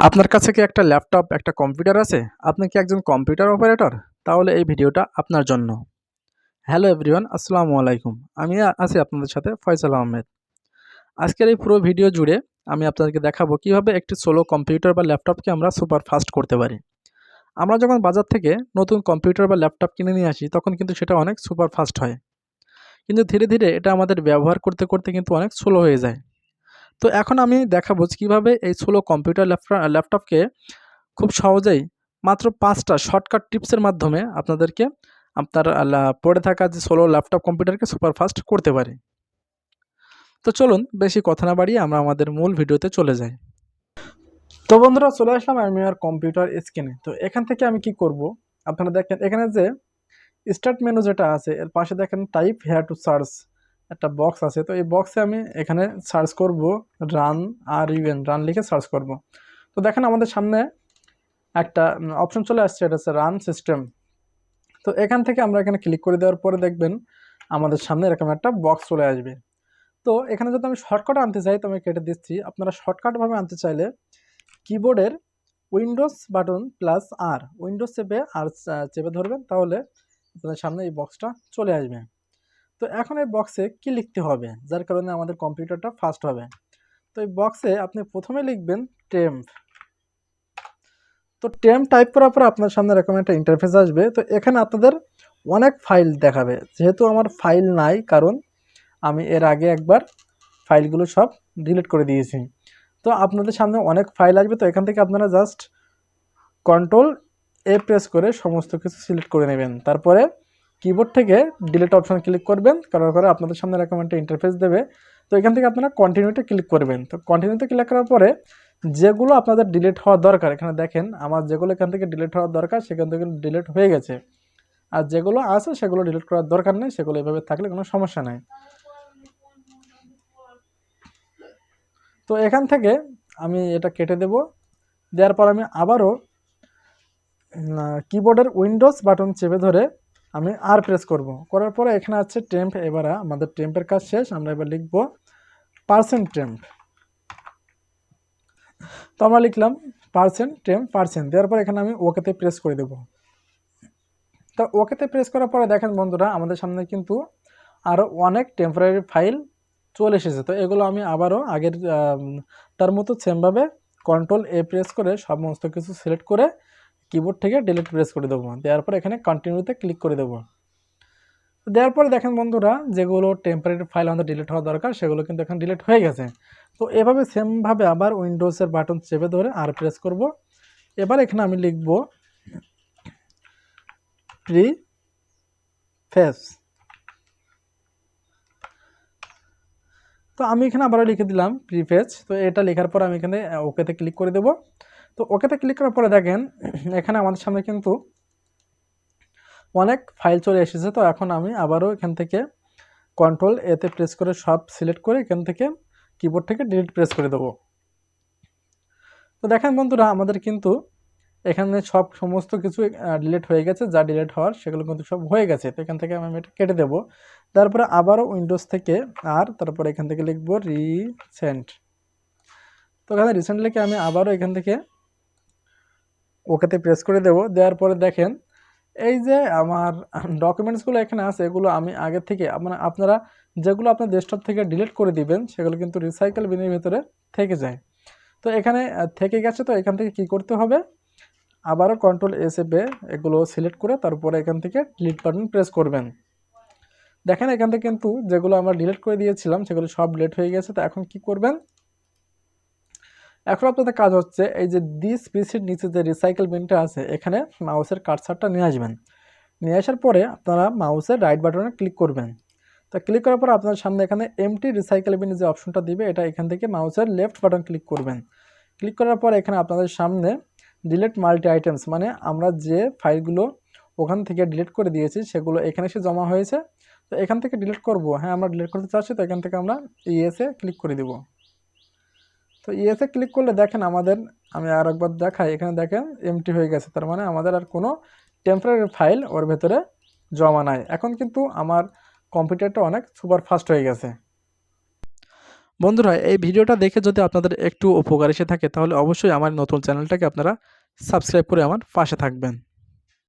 আপনার কাছে কি একটা ল্যাপটপ, একটা কম্পিউটার আছে? আপনি কি একজন কম্পিউটার অপারেটর? তাহলে এই ভিডিওটা আপনার জন্য। হ্যালো এভরিওয়ান, আসসালামু আলাইকুম। আমি আছি আপনাদের সাথে ফয়সাল আহমেদ। আজকের এই পুরো ভিডিও জুড়ে আমি আপনাদেরকে দেখাবো কীভাবে একটি সোলো কম্পিউটার বা ল্যাপটপকে আমরা সুপার ফাস্ট করতে পারি। আমরা যখন বাজার থেকে নতুন কম্পিউটার বা ল্যাপটপ কিনে নিয়ে আসি তখন কিন্তু সেটা অনেক সুপার ফাস্ট হয়। কিন্তু ধীরে, ধীরে এটা আমাদের ব্যবহার করতে, করতে কিন্তু অনেক স্লো হয়ে যায়। তো এখন আমি দেখাবো কীভাবে এই সোলো কম্পিউটার ল্যাপটপ ল্যাপটপকে খুব সহজেই মাত্র পাঁচটা শর্টকাট টিপসের মাধ্যমে আপনাদেরকে আপনার পড়ে থাকা যে সোলো ল্যাপটপ কম্পিউটারকে সুপারফাস্ট করতে পারি। তো চলুন বেশি কথা না বাড়িয়ে আমরা আমাদের মূল ভিডিওতে চলে যাই। তো বন্ধুরা চলে আসলাম আমি আর কম্পিউটার স্ক্রিনে। তো এখান থেকে আমি কি করব? আপনারা দেখেন এখানে যে স্টার্ট মেনু যেটা আছে, এর পাশে দেখেন টাইপ হেয়ার টু সার্চ একটা বক্স আছে। তো এই বক্সে আমি এখানে সার্চ করব রান আর ইভেন রান লিখে সার্চ করব। তো দেখেন আমাদের সামনে একটা অপশন চলে আসছে, এটা হচ্ছে রান সিস্টেম। তো এখান থেকে আমরা এখানে ক্লিক করে দেওয়ার পরে দেখবেন আমাদের সামনে এরকম একটা বক্স চলে আসবে। তো এখানে যদি আমি শর্টকাট আনতে চাই, তো আমি কেটে দিচ্ছি। আপনারা শর্টকাটভাবে আনতে চাইলে কিবোর্ডের Windows button plus R Windows চেপে আর চেপে ধরবেন, তাহলে আপনাদের সামনে এই বক্সটা চলে আসবে। তো এখন এই বক্সে কি লিখতে হবে যার কারণে আমাদের কম্পিউটারটা ফাস্ট হবে। তো এই বক্সে আপনি প্রথমে লিখবেন টেম্প। তো টেম্প টাইপ করার পর আপনার সামনে এরকম একটা ইন্টারফেস আসবে। তো এখানে আপনাদের অনেক ফাইল দেখাবে। যেহেতু আমার ফাইল নাই, কারণ আমি এর আগে একবার ফাইলগুলো সব ডিলিট করে দিয়েছি। তো আপনাদের সামনে অনেক ফাইল আসবে তো এখান থেকে আপনারা জাস্ট কন্ট্রোল এ প্রেস করে সমস্ত কিছু সিলেক্ট করে নেবেন। তারপরে কিবোর্ড থেকে ডিলিট অপশন ক্লিক করবেন, করার পরে আপনাদের সামনে এরকম একটা ইন্টারফেস দেবে। তো এখান থেকে আপনারা কন্টিনিউতে ক্লিক করবেন। তো কন্টিনিউতে ক্লিক করার পরে যেগুলো আপনাদের ডিলিট হওয়া দরকার, এখানে দেখেন আমার যেগুলো এখান থেকে ডিলিট হওয়ার দরকার, সেখান থেকে ডিলিট হয়ে গেছে। আর যেগুলো আছে সেগুলো ডিলিট করার দরকার নেই, সেগুলো এভাবে থাকলে কোনো সমস্যা নাই। তো এখান থেকে আমি এটা কেটে দেব। দেওয়ার পর আমি আবারও কিবোর্ডের উইন্ডোজ বাটন চেপে ধরে আমি আর প্রেস করব। করার পরে এখানে আছে টেম্প এবার আমাদের টেম্পের কাজ শেষ, আমরা এবার লিখব পার্সেন্ট টেম্প। তো আমরা লিখলাম পার্সেন্ট টেম্প পার্সেন্ট দেওয়ার পর এখানে আমি ওকেতে প্রেস করে দেব। তো ওকেতে প্রেস করার পরে দেখেন বন্ধুরা, আমাদের সামনে কিন্তু আরও অনেক টেম্পোরারি ফাইল চলে এসেছে তো এগুলো আমি আবারও আগের তার মতো সেমভাবে কন্ট্রোল এ প্রেস করে সমস্ত কিছু সিলেক্ট করে কিবোর্ড থেকে ডিলিট প্রেস করে দেবো। দেওয়ার পর এখানে কন্টিনিউতে ক্লিক করে দেবো। দেওয়ার পরে দেখেন বন্ধুরা, যেগুলো টেম্পারেরি ফাইল আমাদের ডিলিট হওয়া দরকার, সেগুলো কিন্তু এখন ডিলিট হয়ে গেছে। তো এভাবে সেমভাবে আবার উইন্ডোজের বাটন চেপে ধরে আর প্রেস করব। এবার এখানে আমি লিখব প্রি ফেস তো আমি এখানে আবারও লিখে দিলাম প্রিফেজ তো এটা লেখার পর আমি এখানে ওকেতে ক্লিক করে দেব। তো ওকেতে ক্লিক করার পরে দেখেন, এখানে আমাদের সামনে কিন্তু অনেক ফাইল চলে এসেছে। তো এখন আমি আবারও এখান থেকে কন্ট্রোল এতে প্রেস করে সব সিলেক্ট করে এখান থেকে কিবোর্ড থেকে ডিলিট প্রেস করে দেবো। তো দেখেন বন্ধুরা, আমাদের কিন্তু এখানে সব সমস্ত কিছু ডিলিট হয়ে গেছে। যা ডিলিট হওয়ার, সেগুলো কিন্তু সব হয়ে গেছে। তো এখান থেকে আমি এটা কেটে দেবো। তারপরে আবারও উইন্ডোজ থেকে আর, তারপরে এখান থেকে লিখব রিসেন্ট তো এখানে রিসেন্ট লিখে আমি আবারও এখান থেকে ওকেতে প্রেস করে দেবো। দেওয়ার পরে দেখেন, এই যে আমার ডকুমেন্টসগুলো এখানে আছে, এগুলো আমি আগে থেকে মানে আপনারা যেগুলো আপনার ডেস্কটপ থেকে ডিলিট করে দিবেন, সেগুলো কিন্তু রিসাইকেল বিনের ভিতরে থেকে যায়। তো এখানে থেকে গেছে তো এখান থেকে কি করতে হবে? আবারও কন্ট্রোল এসএপে এগুলো সিলেক্ট করে তারপরে এখান থেকে ডিলিট বাটন প্রেস করবেন। দেখেন এখান থেকে কিন্তু যেগুলো আমরা ডিলিট করে দিয়েছিলাম, সেগুলো সব ডিলিট হয়ে গেছে। তো এখন কি করবেন? এখন আপনাদের কাজ হচ্ছে এই যে দিস পিসির নিচে যে রিসাইকেল বিনটা আছে, এখানে মাউসের কাটসারটা নিয়ে আসবেন। নিয়ে আসার পরে আপনারা মাউসের রাইট বাটনে ক্লিক করবেন। তো ক্লিক করার পর আপনার সামনে এখানে এমটি রিসাইকেল বিন যে অপশনটা দিবে, এটা এখান থেকে মাউসের লেফট বাটন ক্লিক করবেন। ক্লিক করার পর এখানে আপনাদের সামনে ডিলেট মাল্টি আইটেমস মানে আমরা যে ফাইলগুলো ওখান থেকে ডিলিট করে দিয়েছি, সেগুলো এখানে এসে জমা হয়েছে। তো এখান থেকে ডিলিট করব হ্যাঁ আমরা ডিলিট করতে চাচ্ছি, তো এখান থেকে আমরা ইএসএ ক্লিক করে দিব। তো ইএসএ ক্লিক করলে দেখেন আমাদের, আমি আর একবার দেখাই, এখানে দেখেন এমটি হয়ে গেছে। তার মানে আমাদের আর কোনো টেম্পোরারি ফাইল ওর ভেতরে জমা নাই। এখন কিন্তু আমার কম্পিউটারটা অনেক সুপার ফাস্ট হয়ে গেছে। বন্ধুরা, এই ভিডিওটা দেখে যদি আপনাদের একটু উপকার এসে থাকে, তাহলে অবশ্যই আমার নতুন চ্যানেলটাকে আপনারা সাবস্ক্রাইব করে আমার পাশে থাকবেন।